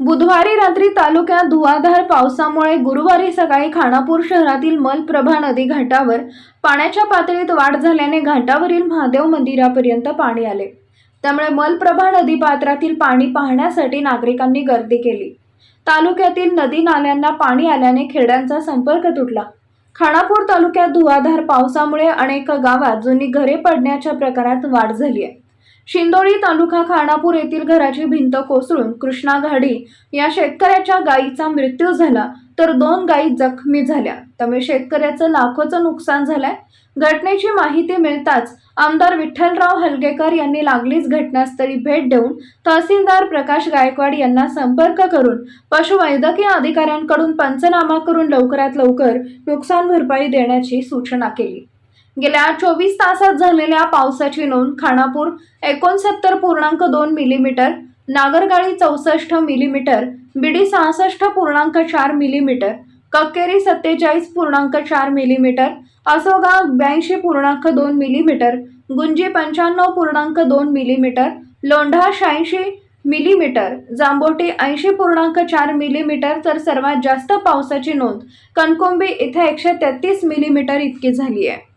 बुधवारी रात्री तालुक्यात धुवाधार पावसामुळे गुरुवारी सकाळी खानापूर शहरातील मलप्रभा नदी घाटावर पाण्याच्या पातळीत वाढ झाल्याने घाटावरील महादेव मंदिरापर्यंत पाणी आले. त्यामुळे मलप्रभा नदी पात्रातील पाणी पाहण्यासाठी नागरिकांनी गर्दी केली. तालुक्यातील नदी नाल्यांना पाणी आल्याने खेड्यांचा संपर्क तुटला. खानापूर तालुक्यात धुवाधार पावसामुळे अनेक गावात जुनी घरे पडण्याच्या प्रकारात वाढ झाली आहे. शिंदोळी तालुका खानापूर येथील घराची भिंत कोसळून कृष्णा घाडी या शेतकऱ्याच्या गायीचा मृत्यू झाला. तर दोन गायी जखमी झाल्या. त्यामुळे शेतकऱ्याचं लाखोचं नुकसान झालंय. घटनेची माहिती मिळताच आमदार विठ्ठलराव हलगेकर यांनी लागलीच घटनास्थळी भेट देऊन तहसीलदार प्रकाश गायकवाड यांना संपर्क करून पशुवैद्यकीय अधिकाऱ्यांकडून पंचनामा करून लवकरात लवकर नुकसान भरपाई देण्याची सूचना केली. गेल्या चोवीस तासात झालेल्या पावसाची नोंद खानापूर एकोणसत्तर पूर्णांक दोन मिलीमीटर नागरगाळी चौसष्ट मिलीमीटर बिडी सहासष्ट पूर्णांक चार मिलीमीटर कक्केरी सत्तेचाळीस पूर्णांक चार मिलीमीटर असोगा ब्याऐंशी पूर्णांक दोन मिलीमीटर गुंजी पंच्याण्णव पूर्णांक दोन मिलीमीटर लोंढा शहाऐंशी मिलीमीटर जांबोटी ऐंशी पूर्णांक चार मिलीमीटर तर सर्वात जास्त पावसाची नोंद कणकुंबी इथे एकशे तेहतीस मिलीमीटर इतकी झाली आहे.